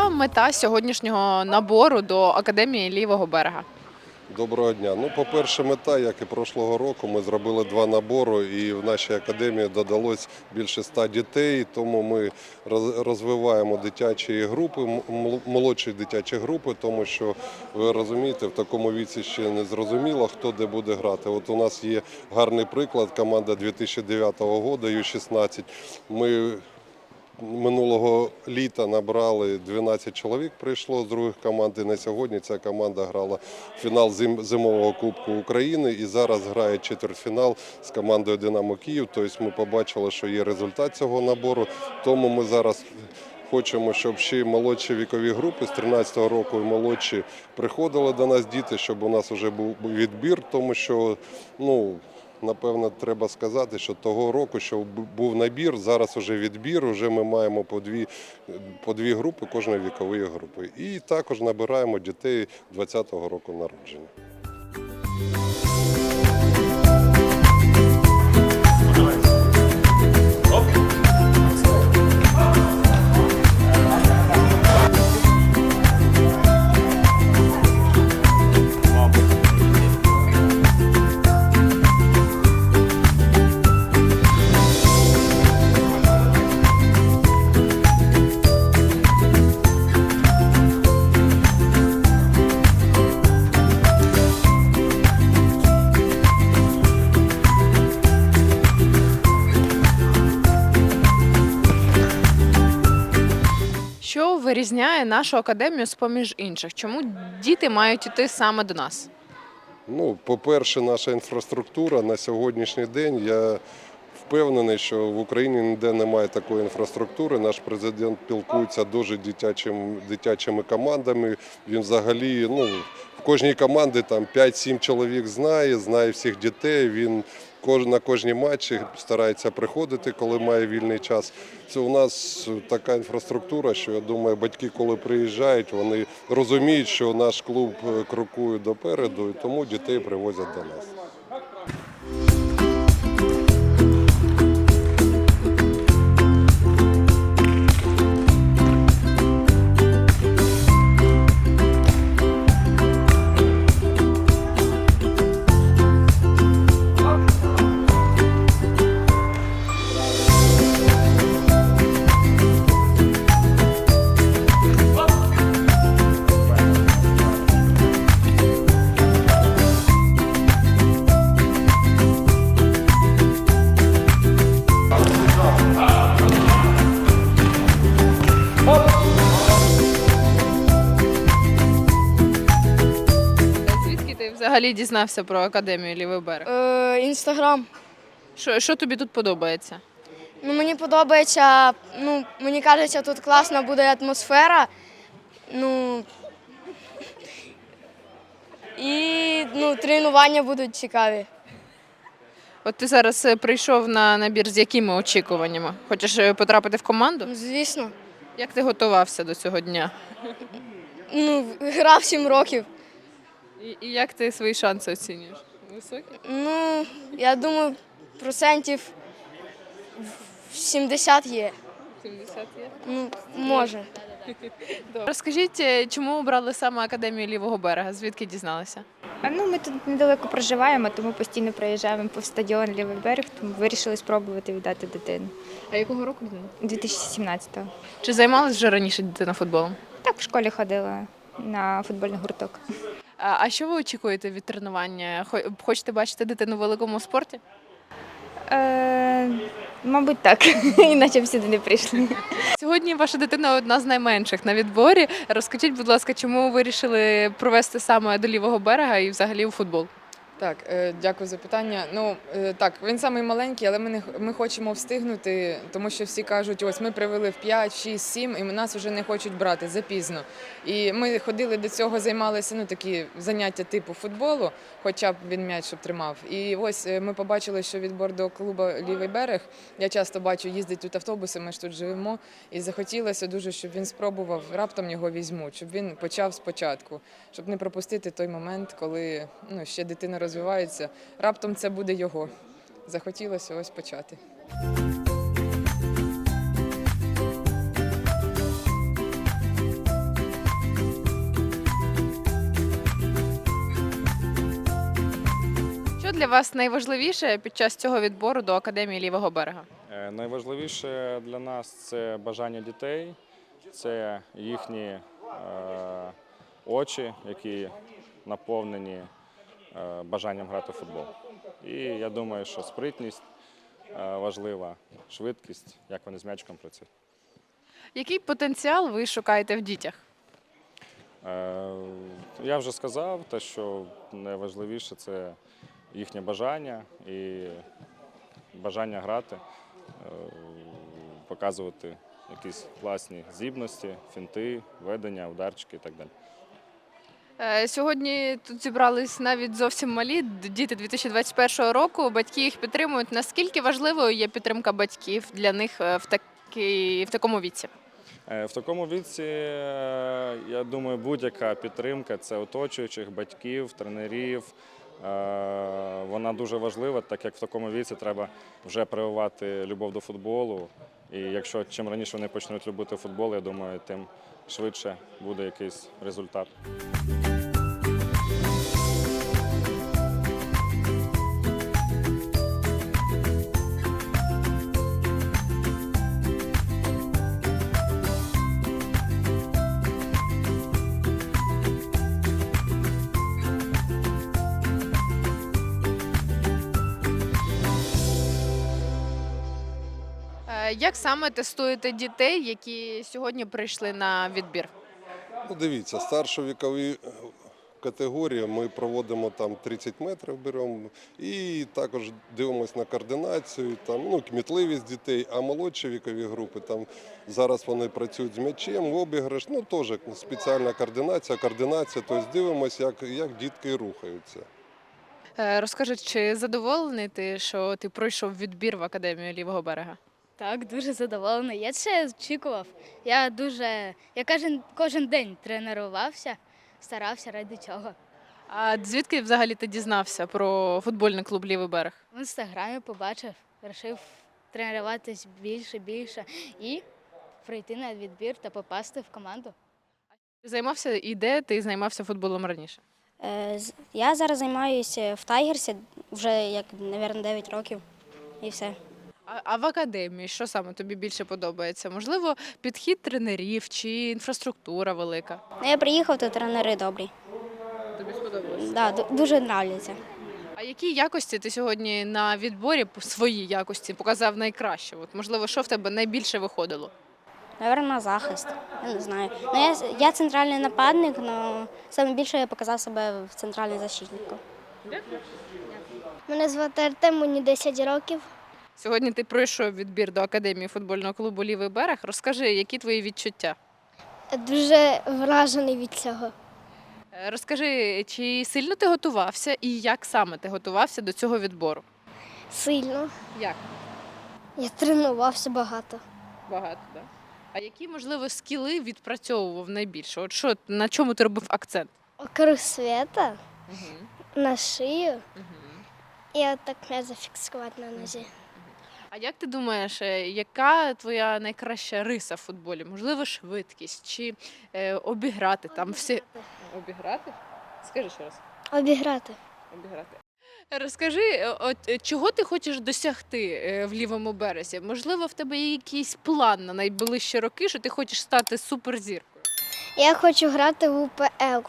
мета сьогоднішнього набору до академії лівого берега? Доброго дня. Ну, по-перше, мета, як і прошлого року, ми зробили два набори, і в нашій академії додалось більше ста дітей. Тому ми розвиваємо дитячі групи, молодші дитячі групи, тому що ви розумієте, в такому віці ще не зрозуміло, хто де буде грати. От у нас є гарний приклад. Команда 2009 року, Ю-16. Ми Минулого літа набрали 12 чоловік. Прийшло з других команд. І на сьогодні ця команда грала фінал зимового кубку України і зараз грає четвертьфінал з командою Динамо Київ. Тобто ми побачили, що є результат цього набору. Тому ми зараз хочемо, щоб ще молодші вікові групи з 13-го року і молодші приходили до нас діти, щоб у нас вже був відбір, тому що ну. Напевно, треба сказати, що того року, що був набір, зараз вже відбір, вже ми маємо по дві, по дві групи кожної вікової групи. І також набираємо дітей 20-го року народження. Що вирізняє нашу академію з поміж інших? Чому діти мають іти саме до нас? Ну, по-перше, наша інфраструктура на сьогоднішній день. Я впевнений, що в Україні ніде немає такої інфраструктури. Наш президент пілкується дуже дитячим, дитячими командами. Він взагалі, ну, кожній команді там 5-7 чоловік знає, знає всіх дітей. Він на кожні матчі старається приходити, коли має вільний час. Це у нас така інфраструктура, що я думаю, батьки, коли приїжджають, вони розуміють, що наш клуб е, крокує допереду, і тому дітей привозять до нас. Взагалі дізнався про академію лівий берег? Е, Інстаграм. Що, що тобі тут подобається? Ну, мені подобається, ну, мені кажеться, тут класна буде атмосфера. Ну, і ну, тренування будуть цікаві. От ти зараз е, прийшов на набір з якими очікуваннями? Хочеш е, потрапити в команду? Ну, Звісно. Як ти готувався до цього дня? Ну, грав 7 років. І, і як ти свої шанси оцінюєш? Високі? Ну, я думаю, процентів 70 є. 70 є. Ну, може. Розкажіть, е, чому обрали саме академію лівого берега? Звідки дізналися? А, Ну, ми тут недалеко проживаємо, тому постійно проїжджаємо по стадіон Лівий берег, тому вирішили спробувати віддати дитину. А якого року дитина? 2017-го. Чи займалась вже раніше дитина футболом? Так, в школі ходила на футбольний гурток. А, що ви очікуєте від тренування? Хочете бачити дитину в великому спорті? Е, мабуть, так. Іначе б сюди не прийшли. Сьогодні ваша дитина одна з найменших на відборі. Розкажіть, будь ласка, чому ви вирішили провести саме до лівого берега і взагалі у футбол? Так, е, дякую за питання. Ну е, так, він самий маленький, але ми не ми хочемо встигнути, тому що всі кажуть, ось ми привели в 5, 6, 7, і нас вже не хочуть брати запізно. І ми ходили до цього, займалися ну такі заняття типу футболу, хоча б він м'яч щоб тримав. І ось е, ми побачили, що відбор до клубу Лівий берег. Я часто бачу, їздить тут автобуси, ми ж тут живемо. І захотілося дуже, щоб він спробував, раптом його візьмуть, щоб він почав спочатку, щоб не пропустити той момент, коли ну, ще дитина розвиваються. Раптом це буде його. Захотілося ось почати. Що для вас найважливіше під час цього відбору до Академії лівого берега? Е, найважливіше для нас це бажання дітей, це їхні е, очі, які наповнені бажанням грати в футбол. І я думаю, що спритність е, важлива, швидкість, як вони з м'ячком працюють. Який потенціал ви шукаєте в дітях? Е, Я вже сказав, те, що найважливіше це їхнє бажання і бажання грати, е, показувати якісь класні здібності, фінти, ведення, ударчики і так далі. Е, Сьогодні тут зібрались навіть зовсім малі діти 2021 року. Батьки їх підтримують. Наскільки важливою є підтримка батьків для них е, в такій в такому віці? Е, В такому віці, я думаю, будь-яка підтримка це оточуючих батьків, тренерів. Вона дуже важлива, так як в такому віці треба вже прививати любов до футболу. І якщо чим раніше вони почнуть любити футбол, я думаю, тим швидше буде якийсь результат. Як саме тестуєте дітей, які сьогодні прийшли на відбір? Ну, дивіться, старшу вікові е, категорії ми проводимо там 30 метрів беремо і також дивимося на координацію, там, ну, кмітливість дітей, а молодші вікові групи там зараз вони працюють з м'ячем, обіграш, ну теж спеціальна координація, координація, тобто дивимося, як, як дітки рухаються. Е, Розкажи, чи задоволений ти, що ти пройшов відбір в академію лівого берега? Так, дуже задоволена. Я це очікував. Я дуже, я кожен, кожен день тренувався, старався ради цього. А звідки взагалі ти дізнався про футбольний клуб Лівий берег? В інстаграмі побачив, вирішив тренуватись більше, більше і прийти на відбір та попасти в команду. Ти займався і де ти займався футболом раніше? Е, з- Я зараз займаюся в Тайгерсі вже як, мабуть, 9 років і все. А, а в академії що саме тобі більше подобається? Можливо, підхід тренерів чи інфраструктура велика? Ну, я приїхав, то тренери добрі. Тобі сподобалось? Да, ду- дуже нравляться. А які якості ти сьогодні на відборі по- свої якості показав найкраще? От можливо, що в тебе найбільше виходило? Наверно, захист. Я не знаю. Ну, я, с- я центральний нападник, але саме більше я показав себе в центральній защитнику. Мене звати Артем, мені 10 років. Сьогодні ти пройшов відбір до академії футбольного клубу Лівий берег. Розкажи, які твої відчуття? Дуже вражений від цього. Е, Розкажи, чи сильно ти готувався і як саме ти готувався до цього відбору? Сильно. Як? Я тренувався багато. Багато, так. А які, можливо, скіли відпрацьовував найбільше? От що на чому ти робив акцент? Округ света Угу. на шию Угу. і отак м'яч зафіксувати на нозі. А як ти думаєш, е, яка твоя найкраща риса в футболі? Можливо, швидкість чи е, обіграти там всі. Обіграти? Скажи ще раз. Обіграти. Обіграти. Розкажи, е, от е, чого ти хочеш досягти е, в лівому березі? Можливо, в тебе є якийсь план на найближчі роки, що ти хочеш стати суперзіркою? Я хочу грати в УПЛ.